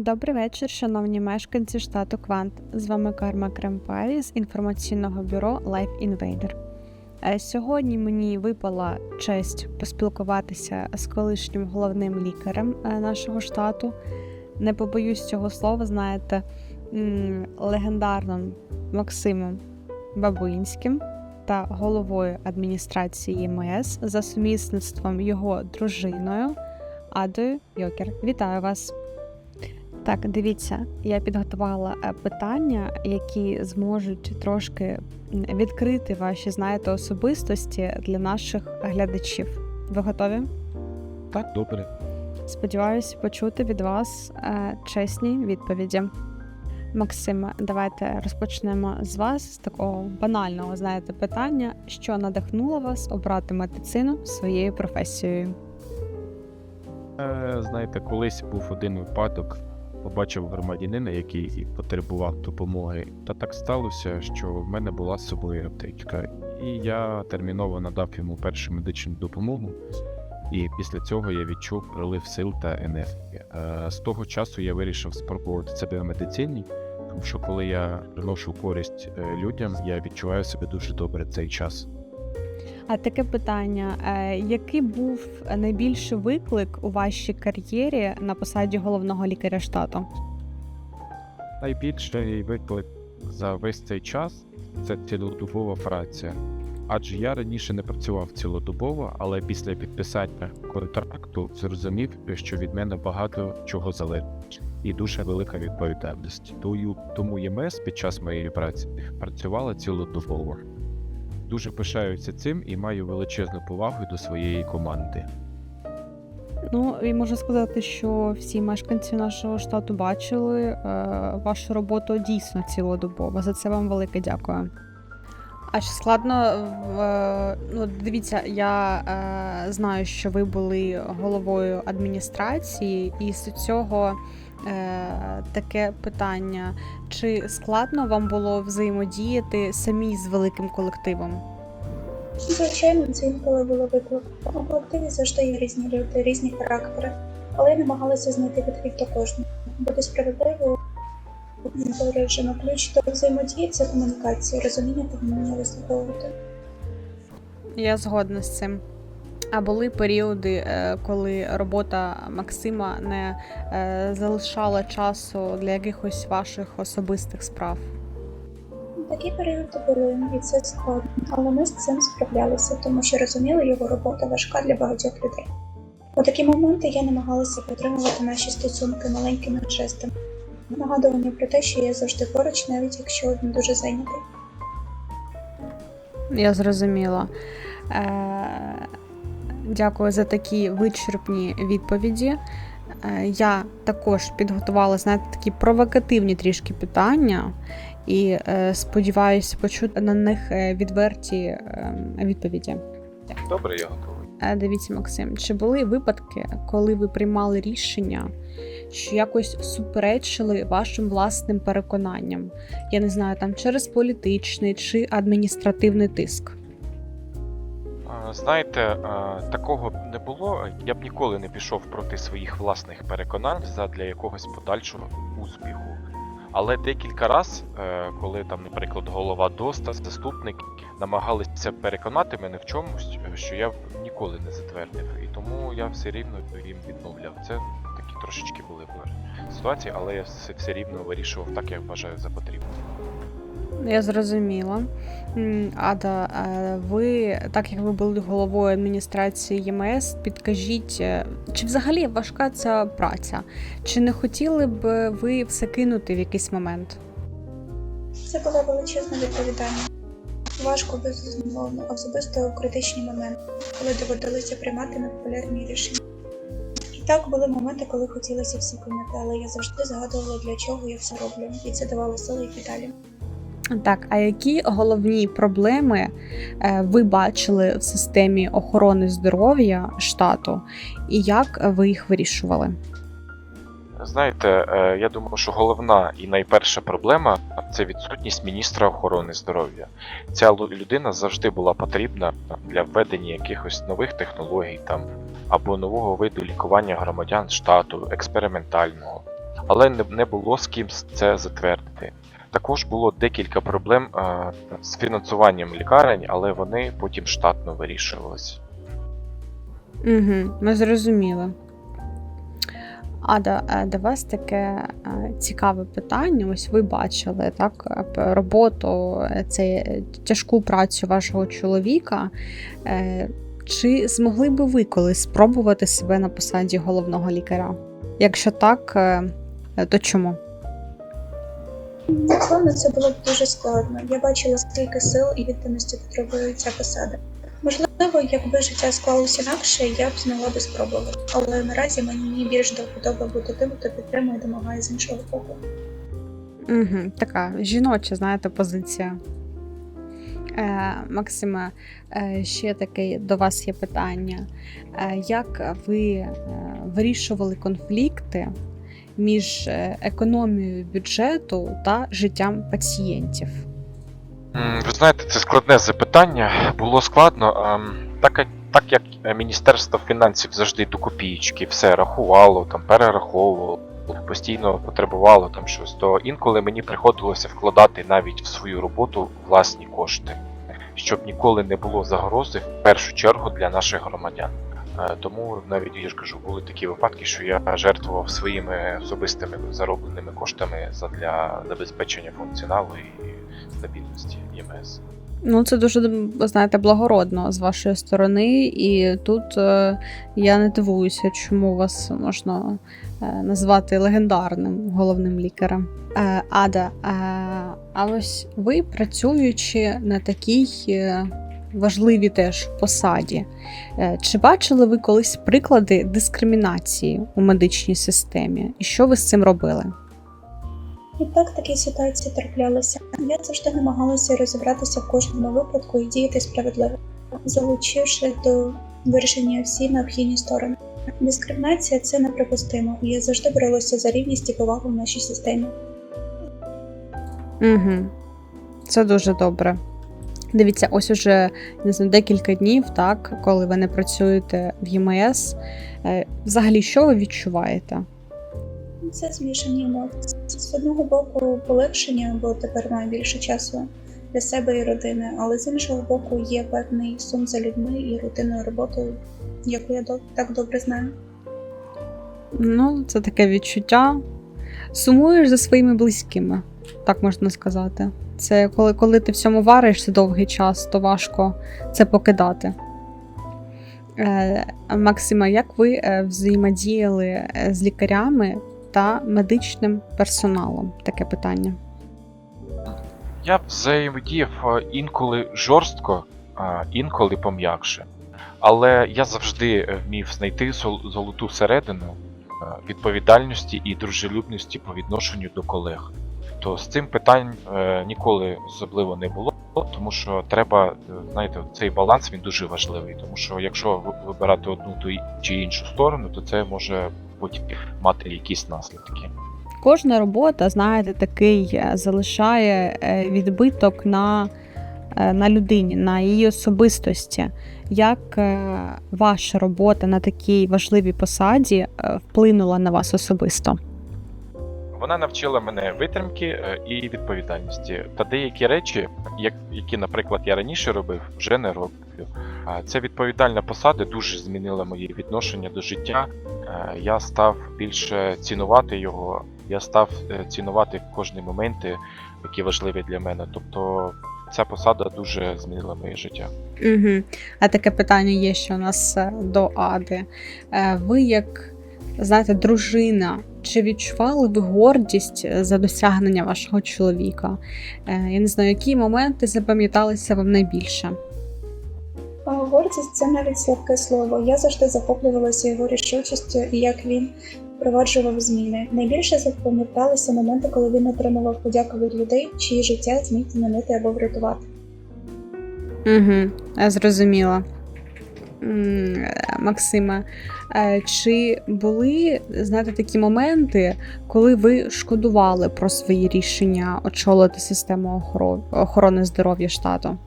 Добрий вечір, шановні мешканці штату Квант. З вами Карма Кремпарі з інформаційного бюро Life Invader. Е, Сьогодні мені випала честь поспілкуватися з колишнім головним лікарем е, нашого штату. Не побоюсь цього слова, знаєте, легендарним Максимом Бабуїнським та головою адміністрації МС за сумісництвом його дружиною Адою Йокер. Вітаю вас! Так, дивіться, я підготувала е, питання, які зможуть трошки відкрити ваші, знаєте, особистості для наших глядачів. Ви готові? Так, добре. Сподіваюся почути від вас е, чесні відповіді. Максиме, давайте розпочнемо з вас з такого банального, знаєте, питання, що надихнуло вас обрати медицину своєю професією. Е, знаєте, колись був один випадок, побачив громадянина, який потребував допомоги. Та так сталося, що в мене була з собою аптечка. І я терміново надав йому першу медичну допомогу. І після цього я відчув прилив сил та енергії. Е, З того часу я вирішив спробувати себе в медицині, тому що коли я приношу користь е, людям, я відчуваю себе дуже добре цей час. А таке питання: е, який був найбільший виклик у вашій кар'єрі на посаді головного лікаря штату? Найбільший виклик за весь цей час це цілодобова праця. Адже я раніше не працював цілодобово, але після підписання контракту зрозумів, що від мене багато чого залежить, і дуже велика відповідальність. Тому, тому ЄМС під час моєї праці працювала цілодобово. Дуже пишаюся цим і маю величезну повагу до своєї команди. Ну і можу сказати, що всі мешканці нашого штату бачили е, вашу роботу дійсно цілодобово. За це вам велике дякую. А чи складно е, ну дивіться, я е, знаю, що ви були головою адміністрації, і з цього е, таке питання: чи складно вам було взаємодіяти самі з великим колективом? Звичайно, це інколи було виклик. У колективі завжди є різні люди, різні характери, але я намагалася знайти підхід до кожного, бути справедливою, неупереджено. Ключ до взаємодії це комунікація, розуміння та вміння вислуховувати. Я згодна з цим. А були періоди, е, коли робота Максима не е, залишала часу для якихось ваших особистих справ. Такі періоди були, і це складно, але ми з цим справлялися, тому що розуміли, його робота важка для багатьох людей. У такі моменти я намагалася підтримувати наші стосунки маленькими жестами, нагадування про те, що я завжди поруч, навіть якщо він дуже зайнятий. Я зрозуміла. Е, Дякую за такі вичерпні відповіді. Е, Я також підготувала, знаєте, такі провокативні трішки питання, і е, сподіваюся почути на них е, відверті е, відповіді. Добре, я готовий. Е, Дивіться, Максим, чи були випадки, коли ви приймали рішення, що якось суперечили вашим власним переконанням? Я не знаю, там через політичний чи адміністративний тиск? Знаєте, такого не було. Я б ніколи не пішов проти своїх власних переконань задля якогось подальшого успіху. Але декілька раз, е, коли там, наприклад, голова ДОСТа, заступник намагалися переконати мене в чомусь, е, що я ніколи не затвердив. І тому я все рівно їм відмовляв. Це такі трошечки були ситуації, але я все, все рівно вирішував так, як вважаю за потрібне. Я зрозуміла. Ада, ви, так як ви були головою адміністрації ЄМС, підкажіть, е, чи взагалі важка ця праця? Чи не хотіли б ви все кинути в якийсь момент? Це була величезна відповідальність. Важко безумовно, особисто у критичні моменти, коли доводилося приймати непопулярні рішення. І так були моменти, коли хотілося всі прийняти, але я завжди згадувала, для чого я все роблю, і це давало сили і далі. Так, а які головні проблеми е, ви бачили в системі охорони здоров'я штату, і як ви їх вирішували? Знаєте, е, я думаю, що головна і найперша проблема це відсутність міністра охорони здоров'я. Ця людина завжди була потрібна для введення якихось нових технологій там або нового виду лікування громадян штату, експериментального. але не було з ким це затвердити. Також було декілька проблем а, з фінансуванням лікарень, але вони потім штатно вирішувалися. Угу, ми зрозуміли. Ада, е, до вас таке е, цікаве питання. Ось ви бачили так, е, роботу, е, це е, тяжку працю вашого чоловіка. Е, Чи змогли би ви колись спробувати себе на посаді головного лікаря? Якщо так, е, то чому? Напевно, це було б дуже складно. Я бачила, скільки сил і відданості потребує ця посада. Можливо, якби життя склалося інакше, я б змогла би спробувати. Але наразі мені більш до вподоби бути тим, хто підтримує і допомагає з іншого боку. Угу, така жіноча, знаєте, позиція. Е, Максиме, е, ще таке до вас є питання. Е, як ви е, вирішували конфлікти між е, економією бюджету та життям пацієнтів? Ви знаєте, це складне запитання. Було складно. Так, так як е, Міністерство фінансів завжди до копієчки все рахувало, там перераховувало, постійно потребувало там щось, то інколи мені приходилося вкладати навіть в свою роботу власні кошти, щоб ніколи не було загрози в першу чергу для наших громадян. Е, Тому навіть я ж кажу, були такі випадки, що я жертвував своїми особистими заробленими коштами задля забезпечення функціоналу і стабільності ЄМС. Ну, це дуже знаєте, благородно з вашої сторони, і тут е, я не дивуюся, чому вас можна е, назвати легендарним головним лікарем. Е, Ада, е, а ось ви працюючи на такій е, важливій теж посаді, е, чи бачили ви колись приклади дискримінації у медичній системі? І що ви з цим робили? І так такі ситуації траплялися. Я завжди намагалася розібратися в кожному випадку і діяти справедливо, залучивши до вирішення всі необхідні сторони. Дискримінація це неприпустимо, я завжди боролася за рівність і повагу в нашій системі. Угу. Це дуже добре. Дивіться, ось уже не знаю, декілька днів, так, коли ви не працюєте в ЄМС. Е, Взагалі, що ви відчуваєте? Це змішані емоції. З одного боку, полегшення, бо тепер маю більше часу для себе і родини, але з іншого боку, є певний сум за людьми і рутинною роботою, яку я так добре знаю. Ну, це таке відчуття. Сумуєш за своїми близькими, так можна сказати. Це коли, коли ти в цьому варишся довгий час, то важко це покидати. Е, Максима, як ви е, взаємодіяли е, з лікарями та медичним персоналом? Таке питання. Я взаємодіяв інколи жорстко, інколи пом'якше. Але я завжди вмів знайти зол- золоту середину відповідальності і дружелюбності по відношенню до колег. То з цим питань е, ніколи особливо не було, тому що треба, е, знаєте, цей баланс він дуже важливий. Тому що якщо ви- вибирати одну ту чи іншу сторону, то це може потім мати якісь наслідки. Кожна робота, знаєте, такий е, залишає е, відбиток на, на людині, на її особистості. Як ваша робота на такій важливій посаді вплинула на вас особисто? Вона навчила мене витримки е, і відповідальності. Та деякі речі, як, які, наприклад, я раніше робив, вже не роблю. Ця відповідальна посада дуже змінила моє відношення до життя. Е, Я став більше цінувати його, я став е, цінувати кожні моменти, які важливі для мене. Тобто ця посада дуже змінила моє життя. Угу. А таке питання є ще у нас до Ади. Ви, як знаєте, дружина, чи відчували ви гордість е, за досягнення вашого чоловіка? Е, Я не знаю, які моменти запам'яталися вам найбільше? Гордість це навіть слабке слово. Я завжди захоплювалася його рішучістю і як він впроваджував зміни. Найбільше запам'яталися моменти, коли він отримував подяку від людей, чиї життя зміг змінити або врятувати. Угу, я зрозуміла. М, е, чи були знаєте, такі моменти, коли ви шкодували про свої рішення очолити систему охорони здоров'я штату?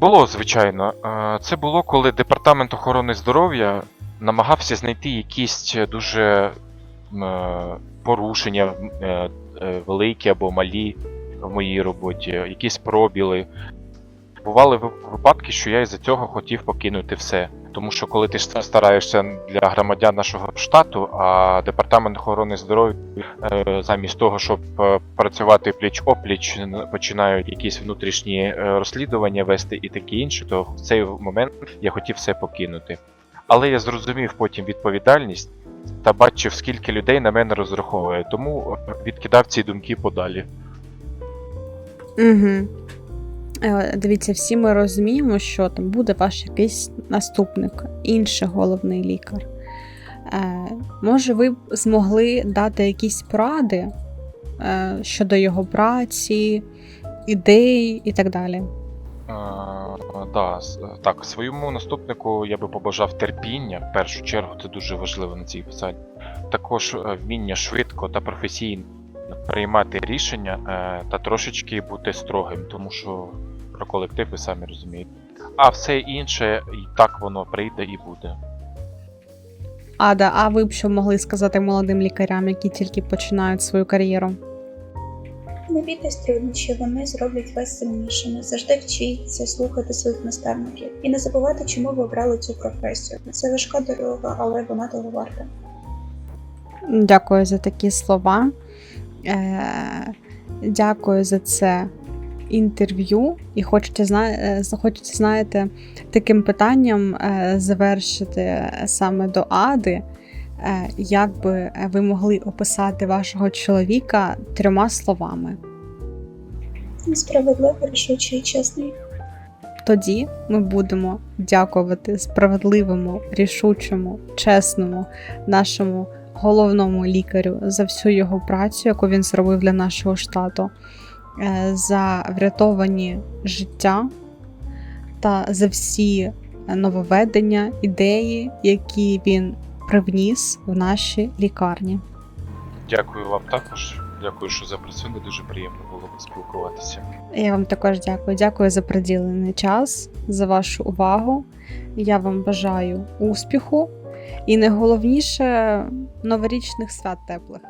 Було, звичайно. Е, Це було, коли департамент охорони здоров'я намагався знайти якісь дуже е, порушення великі або малі в моїй роботі, якісь пробіли. Бували випадки, що я із-за цього хотів покинути все. Тому що коли ти стараєшся для громадян нашого штату, а департамент охорони здоров'я е, замість того, щоб е, працювати пліч-опліч, починають якісь внутрішні е, розслідування вести і таке інше, то в цей момент я хотів все покинути. Але я зрозумів потім відповідальність та бачив, скільки людей на мене розраховує, тому відкидав ці думки подалі. Угу. Дивіться, всі ми розуміємо, що там буде ваш якийсь наступник, інший головний лікар. Е, може, ви змогли дати якісь поради е, щодо його праці, ідей і так далі. Е, да, так, своєму наступнику я би побажав терпіння. В першу чергу це дуже важливо на цій посаді. Також е, вміння швидко та професійно приймати рішення е, та трошечки бути строгим, тому що про колектив ви самі розумієте. А все інше і так воно прийде і буде. Ада, а ви б що могли сказати молодим лікарям, які тільки починають свою кар'єру? Не бійтесь труднощів, вони зроблять вас сильнішими. Завжди вчіться слухати своїх наставників і не забувайте, чому ви обрали цю професію. Це важка дорога, але вона того варта. Дякую за такі слова. Е, дякую за це інтерв'ю. І хочете, зна... е, знаєте, таким питанням е, завершити саме до Ади. Е, як би ви могли описати вашого чоловіка трьома словами? Справедливо, рішучий чесний. Тоді ми будемо дякувати справедливому, рішучому, чесному нашому головному лікарю за всю його працю, яку він зробив для нашого штату, е, за врятовані життя та за всі нововведення, ідеї, які він привніс в наші лікарні. Дякую вам також. Дякую, що запросили. Дуже приємно було поспілкуватися. Я вам також дякую. Дякую за приділений час, за вашу увагу. Я вам бажаю успіху і найголовніше новорічних свят теплих.